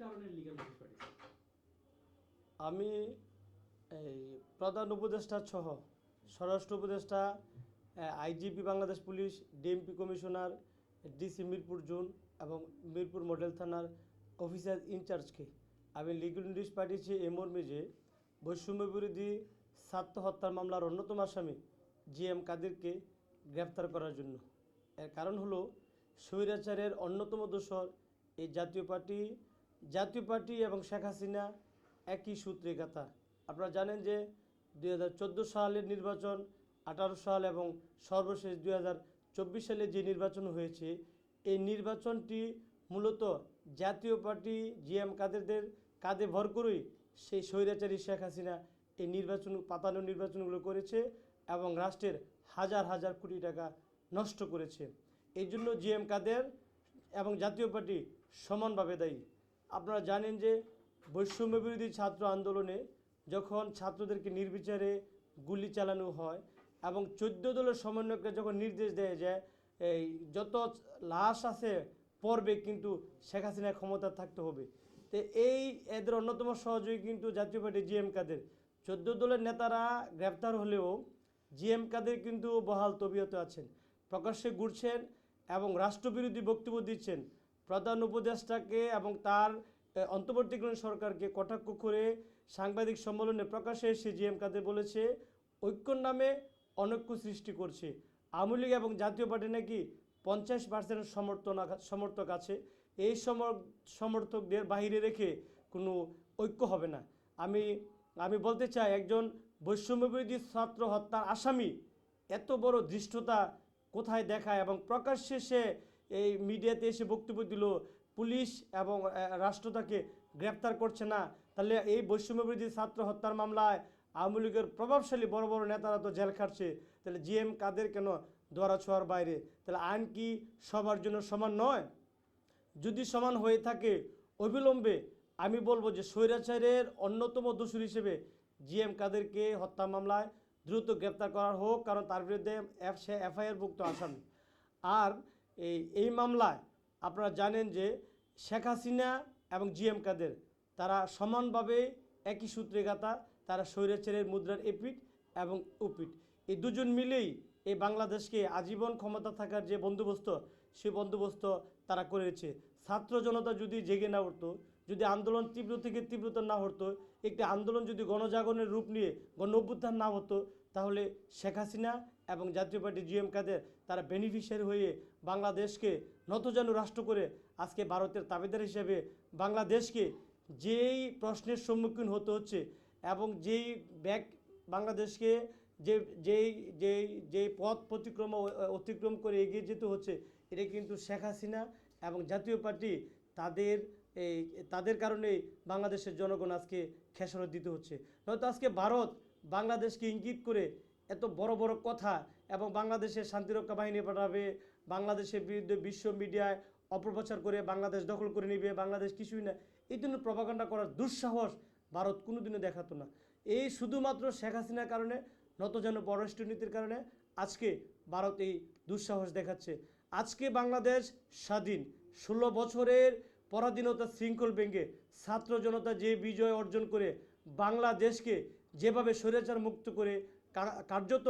পাঠিয়েছেন আমি এই প্রধান উপদেষ্টা সহ স্বরাষ্ট্র উপদেষ্টা IGP Bangladesh police, DMP commissioner, DC Mirpur zone এবং মিরপুর মডেল থানার অফিসার ইনচার্জকে আমি লিগ্যাল নোটিশ পাঠিয়েছি এ মর্মে যে বৈষম্য বিরোধী ছাত্র হত্যার মামলার অন্যতম আসামি জি এম কাদেরকে গ্রেফতার করার জন্য। এর কারণ হলো স্বৈরাচারের অন্যতম দোষর এই জাতীয় পার্টি জাতীয় পার্টি এবং শেখ হাসিনা একই সূত্রে গাথা আপনারা জানেন যে দু হাজার চোদ্দ সালের নির্বাচন, আঠারো সাল এবং সর্বশেষ দুই হাজার চব্বিশ সালে যে নির্বাচন হয়েছে, এই নির্বাচনটি মূলত জাতীয় পার্টি জিএম কাদেরদের কাঁধে ভর করেই সেই স্বৈরাচারী শেখ হাসিনা এই নির্বাচন, পাতানো নির্বাচনগুলো করেছে এবং রাষ্ট্রের হাজার হাজার কোটি টাকা নষ্ট করেছে। এই জন্য জিএম কাদের এবং জাতীয় পার্টি সমানভাবে দায়ী। আপনারা জানেন যে বৈষম্য বিরোধী ছাত্র আন্দোলনে যখন ছাত্রদেরকে নির্বিচারে গুলি চালানো হয় এবং চোদ্দ দলের সমন্বয়করা যখন নির্দেশ দেয় যে এই যত লাশ আছে পড়বে কিন্তু শেখ হাসিনা ক্ষমতা থাকতে হবে। তো এই এদের অন্যতম সহযোগী কিন্তু জাতীয় পার্টি জিএম কাদের। চোদ্দ দলের নেতারা গ্রেপ্তার হলেও জিএম কাদের কিন্তু বহাল তবিয়তে আছেন। প্রকাশ্যে ঘুরছেন এবং রাষ্ট্রবিরোধী বক্তব্য দিচ্ছেন। প্রধান উপদেষ্টাকে এবং তার অন্তর্বর্তীকালীন সরকারকে কটাক্ষ করে সাংবাদিক সম্মেলনে প্রকাশ্যে এসে জিএম কাদের বলেছে, ঐক্যর নামে অনৈক্য সৃষ্টি করছে। আওয়ামী লীগ এবং জাতীয় পার্টি নাকি পঞ্চাশ পার্সেন্ট সমর্থন সমর্থক আছে। এই সমর- সমর্থকদের বাইরে রেখে কোনো ঐক্য হবে না। আমি আমি বলতে চাই, একজন বৈষম্যবিরোধী ছাত্র হত্যার আসামি এত বড় ধৃষ্টতা কোথায় দেখায় এবং প্রকাশ্যে সে এই মিডিয়াতে এসে বক্তব্য দিল, পুলিশ এবং রাষ্ট্র তাকে গ্রেপ্তার করছে না। তাহলে এই বৈষম্যবিরোধী ছাত্র হত্যার মামলায় আওয়ামী লীগের প্রভাবশালী বড় বড় নেতারা তো জেল খাটছে। তাহলে জিএম কাদের কেন দোয়ারা ছোঁয়ার বাইরে? তাহলে আইন কি সবার জন্য সমান নয়? যদি সমান হয়ে থাকে অবিলম্বে, আমি বলব যে স্বৈরাচারের অন্যতম দোষী হিসেবে জিএম কাদেরকে হত্যা মামলায় দ্রুত গ্রেপ্তার করা হোক, কারণ তার বিরুদ্ধে সে এফআইআরভুক্ত আসামি। আর এই এই মামলায় আপনারা জানেন যে শেখ হাসিনা এবং জিএম কাদের, তারা সমানভাবে একই সূত্রে গাথা, তারা স্বৈরাচারের মুদ্রার এপিট এবং উপিট এই দুজন মিলেই এই বাংলাদেশকে আজীবন ক্ষমতা থাকার যে বন্দোবস্ত, সে বন্দোবস্ত তারা করেছে। ছাত্র জনতা যদি জেগে না উঠতো, যদি আন্দোলন তীব্র থেকে তীব্রতা না হতো, একটি আন্দোলন যদি গণজাগরণের রূপ নিয়ে গণ না হতো, তাহলে শেখ হাসিনা এবং জাতীয় পার্টি জিএম কাদের তারা বেনিফিশিয়ারি হয়ে বাংলাদেশকে নতজানু রাষ্ট্র করে আজকে ভারতের তাবেদার হিসেবে বাংলাদেশকে যেই প্রশ্নের সম্মুখীন হতে হচ্ছে এবং যেই ব্যাক বাংলাদেশকে যে, যেই যেই যেই পথ প্রতিক্রম, অতিক্রম করে এগিয়ে যেতে হচ্ছে, এটা কিন্তু শেখ হাসিনা এবং জাতীয় পার্টি তাদের এই, তাদের কারণেই বাংলাদেশের জনগণ আজকে খেসারত দিতে হচ্ছে। নয়তো আজকে ভারত বাংলাদেশকে ইঙ্গিত করে এত বড় বড় কথা এবং বাংলাদেশের শান্তিরক্ষা বাহিনী পাঠাবে, বাংলাদেশের বিরুদ্ধে বিশ্ব মিডিয়ায় অপপ্রচার করে বাংলাদেশ দখল করে নেবে, বাংলাদেশ কিছুই না, এই জন্য প্রভাকাণ্ডা করার দুঃসাহস ভারত কোনোদিনও দেখাতো না। এই শুধুমাত্র শেখ হাসিনার কারণে, নত নতজন পররাষ্ট্রনীতির কারণে আজকে ভারত এই দুঃসাহস দেখাচ্ছে। আজকে বাংলাদেশ স্বাধীন, ষোলো বছরের পরাধীনতা শৃঙ্খল ভেঙে ছাত্র জনতা যে বিজয় অর্জন করে বাংলাদেশকে যেভাবে স্বৈরাচার মুক্ত করে কার্যত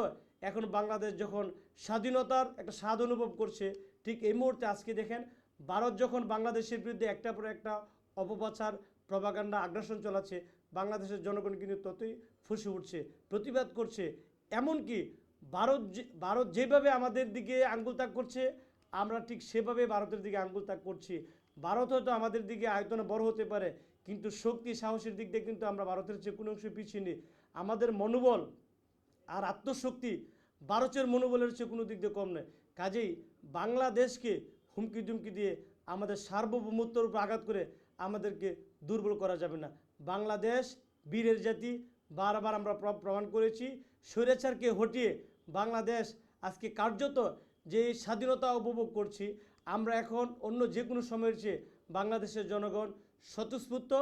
এখন বাংলাদেশ যখন স্বাধীনতার একটা স্বাদ অনুভব করছে, ঠিক এই মুহূর্তে আজকে দেখেন, ভারত যখন বাংলাদেশের বিরুদ্ধে একটা পর একটা অপপ্রচার প্রভাকাণ্ডা আগ্রাসন চালাচ্ছে, বাংলাদেশের জনগণ কিন্তু ততই ফুসে উঠছে, প্রতিবাদ করছে। এমনকি ভারত ভারত যেভাবে আমাদের দিকে আঙ্গুল তাক করছে, আমরা ঠিক সেভাবে ভারতের দিকে আঙ্গুল তাক করছি। ভারত হয়তো আমাদের দিকে আয়তনে বড় হতে পারে, কিন্তু শক্তি, সাহসের দিক দিয়ে কিন্তু আমরা ভারতের চেয়ে কোনো অংশ পিছিয়ে নেই। আমাদের মনোবল আর আত্মশক্তি ভারতের মনোবলের চেয়ে কোনো দিক দিয়ে কম নয়। কাজেই বাংলাদেশকে হুমকি দুমকি দিয়ে আমাদের সার্বভৌমত্বর উপর আঘাত করে আমাদেরকে দুর্বল করা যাবে না। বাংলাদেশ বীরের জাতি, বারবার আমরা প্র- প্রমাণ করেছি। স্বৈরাচারকে হটিয়ে বাংলাদেশ আজকে কার্যত যে স্বাধীনতা উপভোগ করছি, আমরা এখন অন্য যে কোনো সময়ের চেয়ে বাংলাদেশের জনগণ স্বতঃস্ফূর্ত,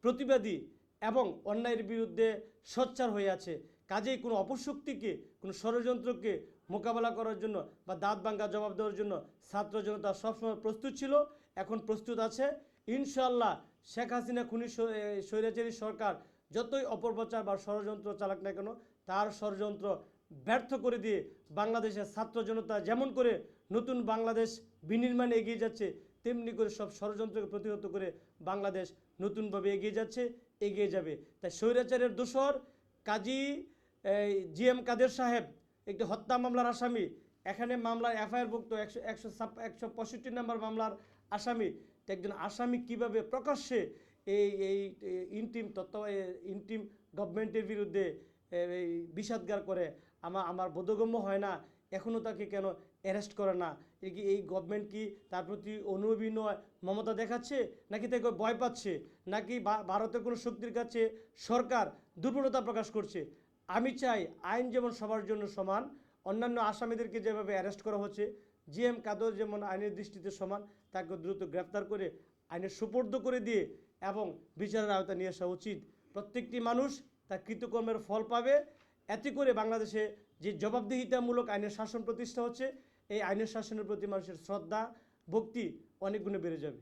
প্রতিবাদী এবং অন্যায়ের বিরুদ্ধে সোচ্চার হয়ে আছে। কাজেই কোনো অপশক্তিকে, কোনো ষড়যন্ত্রকে মোকাবেলা করার জন্য বা দাঁত ভাঙ্গা জবাব দেওয়ার জন্য ছাত্র জনতা সবসময় প্রস্তুত ছিল। এখন প্রস্তুত আছে। ইনশাল্লাহ শেখ হাসিনা খুনি স্বৈ- স্বৈরাচারী সরকার যতই অপপ্রচার বা ষড়যন্ত্র চালাক না কেন, তার ষড়যন্ত্র ব্যর্থ করে দিয়ে বাংলাদেশের ছাত্র জনতা যেমন করে নতুন বাংলাদেশ বিনির্মাণে এগিয়ে যাচ্ছে, তেমনি করে সব ষড়যন্ত্রকে প্রতিহত করে বাংলাদেশ নতুনভাবে এগিয়ে যাচ্ছে, এগিয়ে যাবে। তাই স্বৈরাচারের দোসর কাজী জি এম কাদের সাহেব, একটি হত্যা মামলার আসামি। এখানে মামলার এফআইআরভুক্ত একশো একশো একশো পঁয়ষট্টি নম্বর মামলার আসামি। একজন আসামি কীভাবে প্রকাশ্যে এই এই ইন্টিম তত্ত্ব ইন্টিম গভর্নমেন্টের বিরুদ্ধে এই বিষাদগার করে আমার আমার বোধগম্য হয় না এখনও তাকে কেন অ্যারেস্ট করে না? কি, এই গভর্নমেন্ট কি তার প্রতি অনুবিনয় মমতা দেখাচ্ছে, নাকি তাকে ভয় পাচ্ছে? নাকি ভারতের কোনো শক্তির কাছে সরকার দুর্বলতা প্রকাশ করছে? আমি চাই আইন যেমন সবার জন্য সমান, অন্যান্য আসামিদেরকে যেভাবে অ্যারেস্ট করা হচ্ছে জি এম কাদর যেমন আইনের দৃষ্টিতে সমান তাকে দ্রুত গ্রেফতার করে আইনের সুপর্দ করে দিয়ে এবং বিচারের আওতা নিয়ে আসা উচিত। প্রত্যেকটি মানুষ তার কৃতকর্মের ফল পাবে। এতে করে বাংলাদেশে যে জবাবদিহিতামূলক আইনের শাসন প্রতিষ্ঠা হচ্ছে, এই আইনের শাসনের প্রতি মানুষের শ্রদ্ধা, ভক্তি অনেক গুণে বেড়ে যাবে।